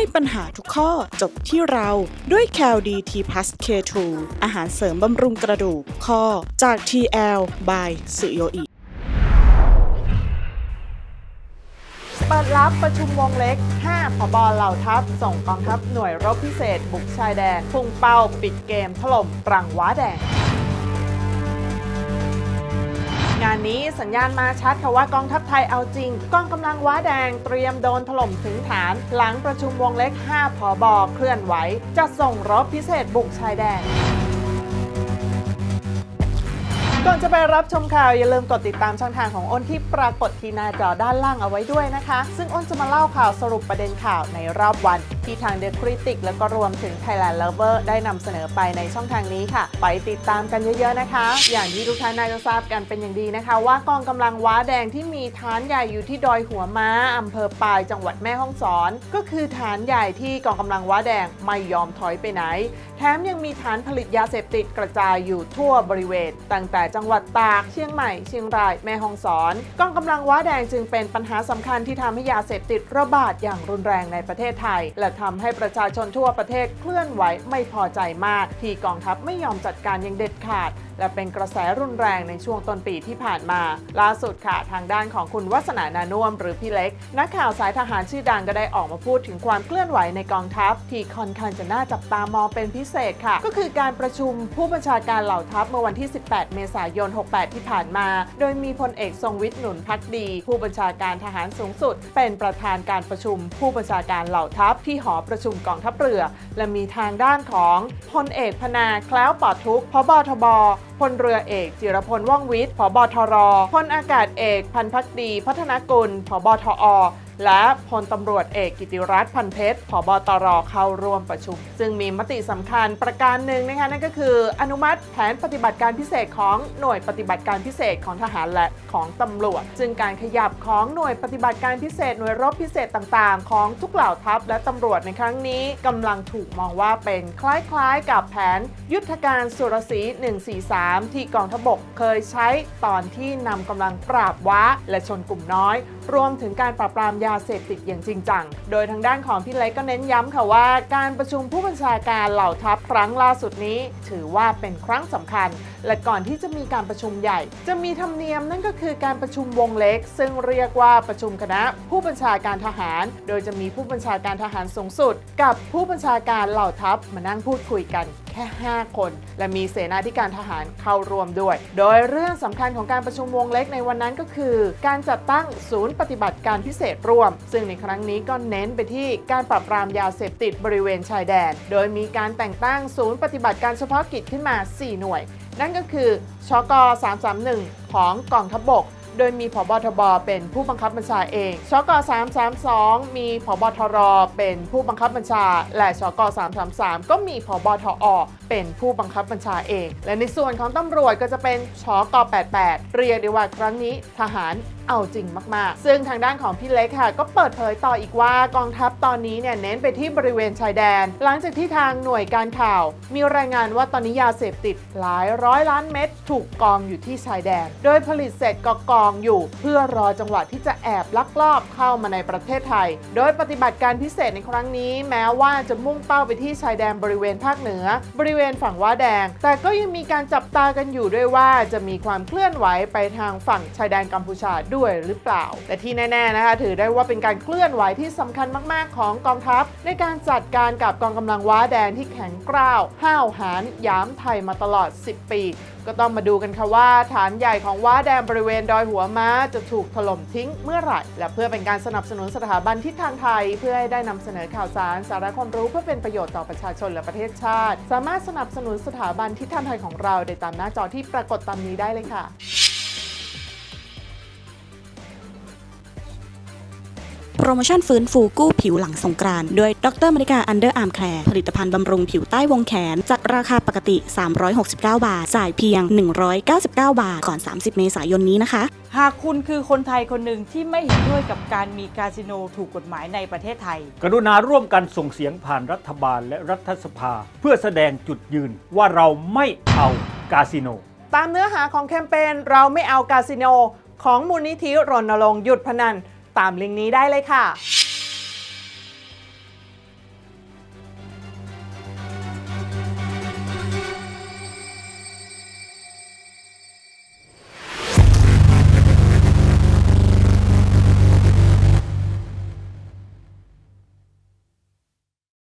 ให้ปัญหาทุกข้อจบที่เราด้วย c a l d t plus K2 อาหารเสริมบำรุงกระดูกข้อจาก TL by สุโยอิเปิดรับประชุมวงเล็ก 5ผบเหล่าทัพ ส่งกองทัพหน่วยรบพิเศษ บุกชายแดน พุ่งเป้าปิดเกมถล่มปรังว้าแดง งานนี้สัญญาณมาชัดค่ะว่ากองทัพไทยเอาจริงกองกำลังว้าแดงเตรียมโดนถล่มถึงฐาน หลังประชุมวงเล็ก 5 ผอบอเคลื่อนไหว จะส่งรบพิเศษบุกชายแดนก่อนจะไปรับชมข่าวอย่าลืมกดติดตามช่องทางของอ้นที่ปรากฏที่หน้าจอด้านล่างเอาไว้ด้วยนะคะ ซึ่งอ้นจะมาเล่าข่าวสรุปประเด็นข่าวในรอบวัน ที่ทาง The Critic แล้วก็รวมถึง Thailand Lover ได้นำเสนอไปในช่องทางนี้ค่ะ ไปติดตามกันเยอะๆนะคะ อย่างที่ทุกท่านน่าจะทราบกันเป็นอย่างดีนะคะ ว่ากองกำลังว้าแดงที่มีฐานใหญ่อยู่ที่ดอยหัวม้าอำเภอปายจังหวัดแม่ฮ่องสอน ก็คือฐานใหญ่ที่กองกำลังว้าแดงไม่ยอมถอยไปไหน แถมยังมีฐานผลิตยาเสพติดกระจายอยู่ทั่วบริเวณ ตั้งแต่จังหวัดตากเชียงใหม่เชียงรายแม่ฮ่องสอนกองกำลังว้าแดงจึงเป็นปัญหาสำคัญที่ทำให้ยาเสพติดระบาดอย่างรุนแรงในประเทศไทยและทำให้ประชาชนทั่วประเทศเคลื่อนไหวไม่พอใจมาก ที่กองทัพไม่ยอมจัดการอย่างเด็ดขาด และเป็นกระแสรุนแรงในช่วงต้นปีที่ผ่านมา ล่าสุดค่ะ ทางด้านของคุณวัฒนานานุ่มหรือพี่เล็ก นักข่าวสายทหารชื่อดังก็ได้ออกมาพูดถึงความเคลื่อนไหวในกองทัพ ที่ค่อนข้างจะน่าจับตามองเป็นพิเศษค่ะ ก็คือการประชุมผู้บัญชาการเหล่าทัพเมื่อวันที่ 18 เมษายน 68 ที่ผ่านมา โดยมีพลเอกทรงวิทย์หนุนพักดี ผู้บัญชาการทหารสูงสุด เป็นประธานการประชุม ผู้บัญชาการเหล่าทัพที่หอประชุมกองทัพเรือ และมีทางด้านของพลเอกพนาแคล้วปอดทุกพบทบ พลเรือเอกจิรพลว่องวิทย์ผบทรพลอากาศเอกพันพักดี พัฒนกุลผบทอ และพลตำรวจเอกกิติรัตน์พันเพชรผบตรเข้าร่วมประชุม ซึ่งมีมติสำคัญประการหนึ่งนะคะนั่นก็คือ อนุมัติแผนปฏิบัติการพิเศษของหน่วยปฏิบัติการพิเศษของทหารและของตำรวจ ซึ่งการขยับของหน่วยปฏิบัติการพิเศษหน่วยรบพิเศษต่างๆ ของทุกเหล่าทัพและตำรวจในครั้งนี้กำลังถูกมองว่าเป็นคล้ายๆ กับแผนยุทธการสุรศรี143 ที่กองทพบกเคยใช้ตอนที่นำกำลังปราบว้าและชนกลุ่มน้อย รวมถึงการปราบปรามยาเสพติดอย่างจริงจัง โดยทางด้านของพี่เล็กก็เน้นย้ำค่ะว่า การประชุมผู้บัญชาการเหล่าทัพครั้งล่าสุดนี้ ถือว่าเป็นครั้งสำคัญ และก่อนที่จะมีการประชุมใหญ่ จะมีธรรมเนียมนั่นก็คือการประชุมวงเล็ก ซึ่งเรียกว่าประชุมคณะ ผู้บัญชาการทหาร โดยจะมีผู้บัญชาการทหารสูงสุด กับผู้บัญชาการเหล่าทัพมานั่งพูดคุยกันแค่ 5 คน และมีเสนาธิการทหารเข้าร่วมด้วย โดยเรื่องสำคัญของการประชุมวงเล็กในวันนั้นก็คือ การจัดตั้งศูนย์ปฏิบัติการพิเศษร่วม ซึ่งในครั้งนี้ก็เน้นไปที่การปราบปรามยาเสพติดบริเวณชายแดน โดยมีการแต่งตั้งศูนย์ปฏิบัติการเฉพาะกิจขึ้นมา 4 หน่วย นั่นก็คือชก 331 ของกองทัพบกโดยมีผบทบเป็นผู้บังคับบัญชาเองชก332 มีผบทรเป็นผู้บังคับบัญชา และชก333 ก็มีผบทอ เป็นผู้บังคับบัญชาเอง และในส่วนของตำรวจก็จะเป็นชก88 เรียกได้ว่าครั้งนี้ทหาร เอาจริงมากๆ ซึ่งทางด้านของพี่เล็กค่ะ ก็เปิดเผยต่ออีกว่ากองทัพตอนนี้เนี่ยเน้นไปที่บริเวณชายแดน หลังจากที่ทางหน่วยการข่าว มีรายงานว่าตอนนี้ยาเสพติดหลายร้อยล้านเม็ดถูกกองอยู่ที่ชายแดน โดยผลิตเสร็จก็กองอยู่ เพื่อรอจังหวะที่จะแอบลักลอบเข้ามาในประเทศไทย โดยปฏิบัติการพิเศษในครั้งนี้ แม้ว่าจะมุ่งเป้าไปที่ชายแดนบริเวณภาคเหนือ บริเวณฝั่งว้าแดง แต่ก็ยังมีการจับตากันอยู่ด้วยว่าจะมีความเคลื่อนไหวไปทางฝั่งชายแดนกัมพูชาด้วยหรือเปล่า แต่ที่แน่ๆนะคะถือได้ว่าเป็นการเคลื่อนไหวที่สำคัญมากๆของกองทัพ ในการจัดการกับกองกำลังว้าแดงที่แข็งกร้าวห้าวหาญยามไทยมาตลอด 10 ปี ก็ต้องมาดูกันค่ะว่า ฐานใหญ่ของว้าแดงบริเวณดอยหัวม้าจะถูกถล่มทิ้งเมื่อไหร่ และเพื่อเป็นการสนับสนุนสถาบันทิศทางไทย เพื่อให้ได้นำเสนอข่าวสารสาระความรู้เพื่อเป็นประโยชน์ต่อประชาชนและประเทศชาติ สามารถสนับสนุนสถาบันทิศทางไทยของเราได้ตามหน้าจอที่ปรากฏตามนี้ได้เลยค่ะ โปรโมชั่นฟื้นฟูกู้ผิวหลังสงกรานต์ด้วยดรมริกาอันเดอร์อาร์มแคร์ผลิตภัณฑ์บำรุงผิวใต้วงแขน จากราคาปกติ 369 บาท จ่ายเพียง 199 บาท ก่อน 30 เมษายนนี้นะคะ หากคุณคือคนไทยคนหนึ่งที่ไม่เห็นด้วยกับการมีคาสิโนถูกกฎหมายในประเทศไทย กรุณาร่วมกันส่งเสียงผ่านรัฐบาลและรัฐสภา เพื่อแสดงจุดยืนว่าเราไม่เอากาสิโน ตามเนื้อหาของแคมเปญเราไม่เอาคาสิโน ของมูลนิธิรณรงค์หยุดพนัน ตามลิงก์นี้ได้เลยค่ะ